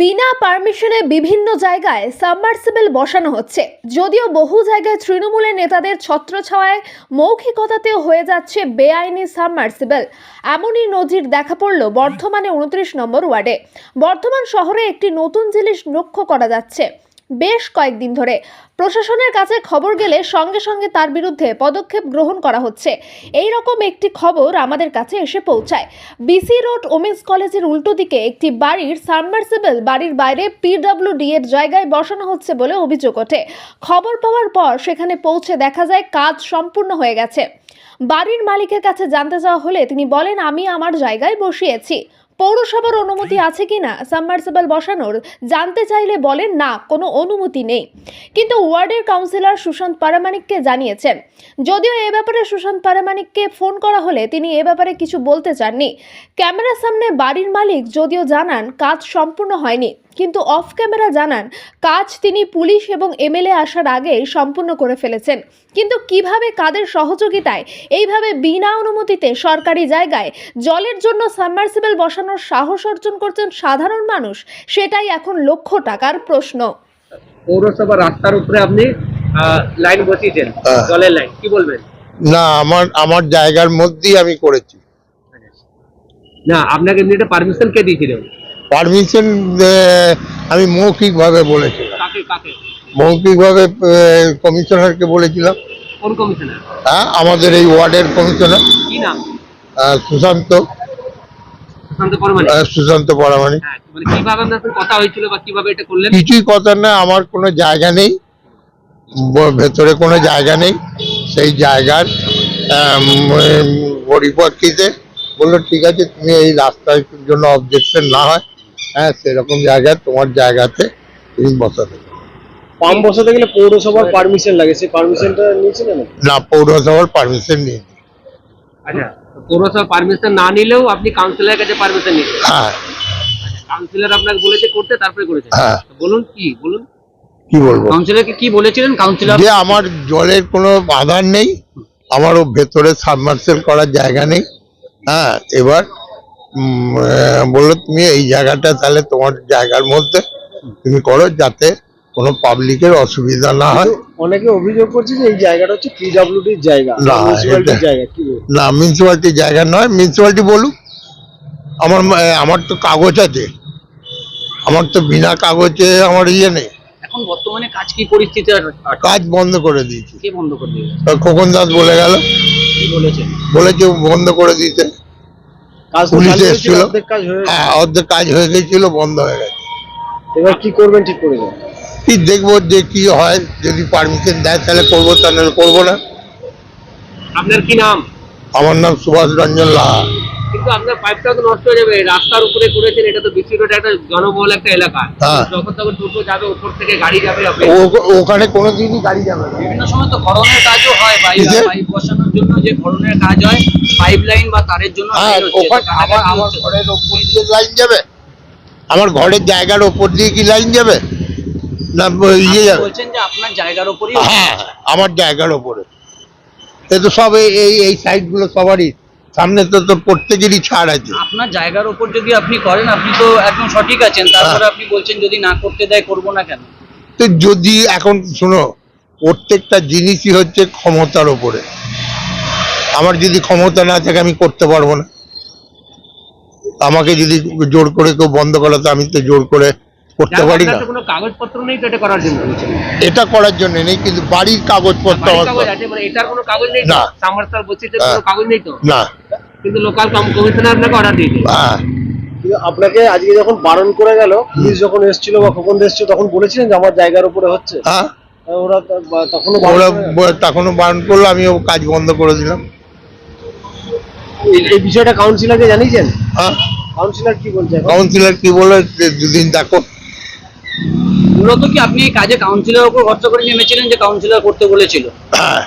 বিনা পারমিশনে বিভিন্ন জায়গায় সাবমার্সিবল বসানো হচ্ছে। যদিও বহু জায়গায় তৃণমূলের নেতাদের ছত্রছায়ায় মৌখিকতাতেও হয়ে যাচ্ছে বেআইনি সাবমার্সিবল। এমনই নজির দেখা পড়ল বর্ধমানে উনত্রিশ নম্বর ওয়ার্ডে। বর্ধমান শহরে একটি নতুন জিনিস লক্ষ্য করা যাচ্ছে। বেশ কয়েকদিন ধরে। প্রশাসনের কাছে খবর গেলে সঙ্গে সঙ্গে তার বিরুদ্ধে পদক্ষেপ গ্রহণ করা হচ্ছে। এই রকম একটি খবর আমাদের কাছে এসে পৌঁছায়। বিসি রোড ওমেন্স কলেজের উল্টো দিকে একটি বাড়ির সাবমার্সিবল বাড়ির বাইরে পিডব্লিউডি এর জায়গায় বসানো হচ্ছে বলে অভিযোগ ওঠে। খবর পাওয়ার পর সেখানে পৌঁছে দেখা যায় কাজ সম্পূর্ণ হয়ে গেছে। বাড়ির মালিকের কাছে জানতে চাওয়া হলে তিনি বলেন, আমি আমার জায়গায় বসিয়েছি। পৌরসভার অনুমতি আছে কি না সাবমার্সিবল বসানোর জানতে চাইলে বলেন না কোনো অনুমতি নেই। কিন্তু ওয়ার্ডের কাউন্সিলর সুশান্ত পারামানিককে জানিয়েছেন। যদিও এ ব্যাপারে সুশান্ত পারামানিককে ফোন করা হলে তিনি এ ব্যাপারে কিছু বলতে চাননি। ক্যামেরার সামনে বাড়ির মালিক যদিও জানান কাজ সম্পূর্ণ হয়নি। কিন্তু অফ ক্যামেরা জানান কাজ তিনি পুলিশ এবং এমএলএ আসার আগেই সম্পূর্ণ করে ফেলেছেন। কিন্তু কীভাবে কাদের সহযোগিতায় এইভাবে বিনা অনুমতিতে সরকারি জায়গায় জলের জন্য সাবমার্সিবল বসানোর সাহস অর্জন করছেন সাধারণ মানুষ সেটাই এখন লক্ষ টাকার প্রশ্ন। পৌরসভা রাস্তার উপরে আপনি লাইন বসিয়েছেন হ্যাঁ। জলের লাইন কি বলবেন? না আমার আমার জায়গার মধ্যেই আমি করেছি। না আপনাকে এমনি পারমিশন কে দিয়েছিলেন পারমিশন আমি মৌখিকভাবে বলেছিলাম। মৌখিকভাবে কমিশনারকে বলেছিলাম। হ্যাঁ আমাদের এই ওয়ার্ডের কমিশনার। সুশান্ত। সুশান্ত পরমানি সুশান্ত পরামানি হ্যাঁ কিছুই কথা না আমার কোনো জায়গা নেই। ভেতরে কোনো জায়গা নেই। সেই জায়গার পরিপ্রেক্ষিতে বলল ঠিক আছে তুমি এই রাস্তার জন্য অবজেকশন না হয়। হ্যাঁ সেরকম জায়গায় তোমার জায়গাতে তুমি বসাতে পাম্প বসাতে গেলে পৌরসভার পারমিশন লাগে সেই পারমিশনটা নিয়েছিলেন না পৌরসভার পারমিশন নিয়ে আচ্ছা তো পৌরসভা পারমিশন না নিলেও আপনি কাউন্সিলরের কাছে পারমিশন নিয়েছেন হ্যাঁ। কাউন্সিলর আপনাকে বলেছে করতে তারপরে করেছেন হ্যাঁ। বলুন কি বলুন। কি বলব? কাউন্সিলরকে কি বলেছিলেন? কাউন্সিলর যে আমার জলের কোনো আধার নেই আমারও ভেতরে সাবমার্সেল করার জায়গা নেই। হ্যাঁ এবার বলল তুমি এই জায়গাটা তাহলে তোমার জায়গার মধ্যে তুমি করো যাতে কোনো পাবলিকের অসুবিধা না হয়। অনেকে অভিযোগ করছে যে এই জায়গাটা হচ্ছে পিডব্লিউডির জায়গা না, মিউনিসিপ্যালিটির এটা- জায়গা না মিউনিসিপ্যালিটির জায়গা নয় মিউনিসিপ্যালিটি বলুক। আমার আমার তো কাগজ আছে। আমার তো বিনা কাগজে আমার ইয়ে নেই। এখন বর্তমানে কাজ কি পরিস্থিতি কাজ বন্ধ করে দিয়েছি। কে বন্ধ করে দিয়েছে? খোকন দাস বলে গেল। কি বলেছেন বলেছে বন্ধ করে দিতে। পুলিশ এসেছিল। হয়ে অর্ধেক কাজ গেছিল বন্ধ হয়ে গেছে। এবার কি করবেন ঠিক করে কি দেখব যে কি হয় যদি পারমিশন দেয় তাহলে করব তা নাহলে করব না। আপনার কি নাম? আমার নাম সুভাষ রঞ্জন লাহা। কিন্তু আপনার পাইপটা তো নষ্ট হয়ে যাবে রাস্তার উপরে করেছেন এটা তো একটা জনবহুল একটা এলাকা। হ্যাঁ। যখন তখন টোটো যাবে উপর থেকে গাড়ি যাবে ওখানে কোনোদিনই গাড়ি যাবে না। বিভিন্ন সময় তো খননের কাজও হয়? জন্য যে খননের কাজ হয় পাইপ লাইন বা তারের জন্য হ্যাঁ আমার। ঘরের ওপর দিয়ে লাইন যাবে? আমার ঘরের জায়গার ওপর দিয়ে কি লাইন যাবে? না ইয়ে যাবে? বলছেন যে আপনার জায়গার উপরই হ্যাঁ আমার জায়গার ওপরে। এ তো সব এই- এই এই সাইডগুলো সবারই। সামনে তো তো প্রত্যেকেরই ছাড় আছে। আপনার জায়গার উপর যদি আপনি করেন আপনি তো একদম সঠিক আছেন। তারপরে আপনি বলছেন যদি না করতে দেয় করব না কেন? তো যদি এখন শোনো প্রত্যেকটা জিনিসই হচ্ছে ক্ষমতার ওপরে। আমার যদি ক্ষমতা না থাকে আমি করতে পারব না। আমাকে যদি জোর করে কেউ বন্ধ করাতে আমি তো জোর করে করতে পারি না। কাগজপত্র নেই তো এটা করার জন্য? এটা করার জন্য নেই কিন্তু বাড়ির কাগজপত্র মানে এটার কোনো কাগজ নেই না। হ্যাঁ। কোনো কাগজ নেই তো? না। কিন্তু লোকাল কমিশনার আপনাকে অর্ডার দিয়েছে। হ্যাঁ। আপনাকে আজকে যখন বারণ করে গেল পুলিশ যখন এসেছিল বা খোকন এসেছিল তখন বলেছিলেন যে আমার জায়গার উপরে হচ্ছে। হ্যাঁ। ওরা তা- বা- ওরা করে গেল। ব- তখনও বারণ করল আমিও কাজ বন্ধ করে দিলাম। এই- বিষয়টা কাউন্সিলরকে জানিয়েছেন? হ্যাঁ। কাউন্সিলর কি বলছে কাউন্সিলর কি বলে দুদিন দেখো। মূলত কি আপনি কাজে কাউন্সিলর উপর ভরসা করে নেমেছিলেন যে কাউন্সিলর করতে বলেছিল? হ্যাঁ।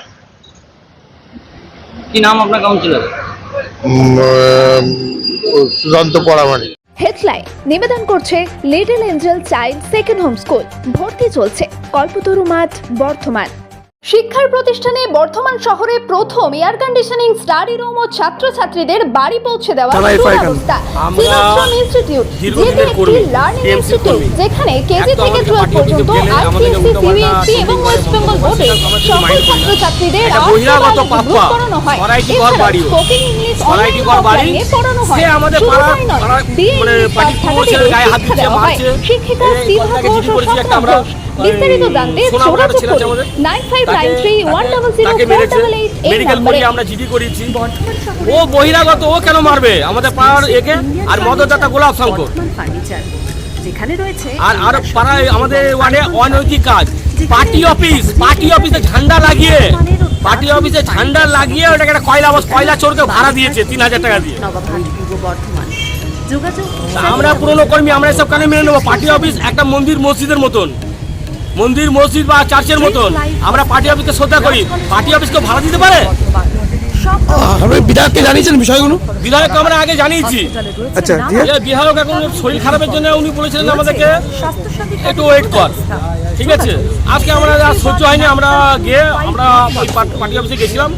কি নাম আপনার কাউন্সিলর পরামানি হেডলাইন। নিবেদন করছে little angel child second home school. ভর্তি চলছে। কল্পতরু মাঠ বর্ধমান। শিক্ষার প্রতিষ্ঠানে বর্ধমান শহরে প্রথম এয়ার কন্ডিশনিং স্টাডি রুম ও ছাত্রছাত্রীদের বাড়ি পৌঁছে দেওয়ার সুব্যবস্থা। শ্রীরাষ্ট্রম ইনস্টিটিউট যেটি একটি লার্নিং ইনস্টিটিউট যেখানে কেজি থেকে টুয়েলভ পর্যন্ত আইসিএসসি সিবিএসসি এবং ওয়েস্ট বেঙ্গল বোর্ডের সকল ছাত্রছাত্রীদের হয়। স্পোকেন ইংলিশ অনলাইন পড়ানো হয়। শুধু তাই নয়, বিএ মানে ইংলিশ শিক্ষিকা ঘোষ ও ঘোষ। বিস্তারিত জানতে যোগাযোগ করুন। Nine five nine three one double zero four double eight এই মেডিকেল নম্বরে আমরা জিডি করেছি ও বহিরাগত ও কেন মারবে? আমাদের পাড়ার একে আর মদদাতা গোলাপ শঙ্কর। যেখানে রয়েছে আর আর পাড়ায় আমাদের ওয়ার্ডে অনৈতিক কাজ। পার্টি অফিস পার্টি অফিসে ঝান্ডা লাগিয়ে। পার্টি অফিসে ঝান্ডা লাগিয়ে ওটাকে একটা কয়লা বস কয়লা চোরকে ভাড়া দিয়েছে তিন হাজার টাকা দিয়ে। আমরা পুরনো কর্মী আমরা এসব কানে মেনে নেব? পার্টি অফিস একটা মন্দির মসজিদের মতন। মন্দির মসজিদ বা চার্চের মতন। আমরা পার্টি অফিসকে শ্রদ্ধা করি। পার্টি অফিসকে ভাড়া দিতে পারে? আপনি বিধায়ককে জানিয়েছেন বিষয়গুলো? বিধায়ককে আমরা আগে জানিয়েছি। আচ্ছা, বিধায়ক এখন শরীর খারাপের জন্য উনি বলেছিলেন আমাদেরকে একটু ওয়েট কর। ঠিক আছে? আজকে আমরা সহ্য হয়নি আমরা গিয়ে আমরা ওই পার্টি অফিসে গেছিলাম।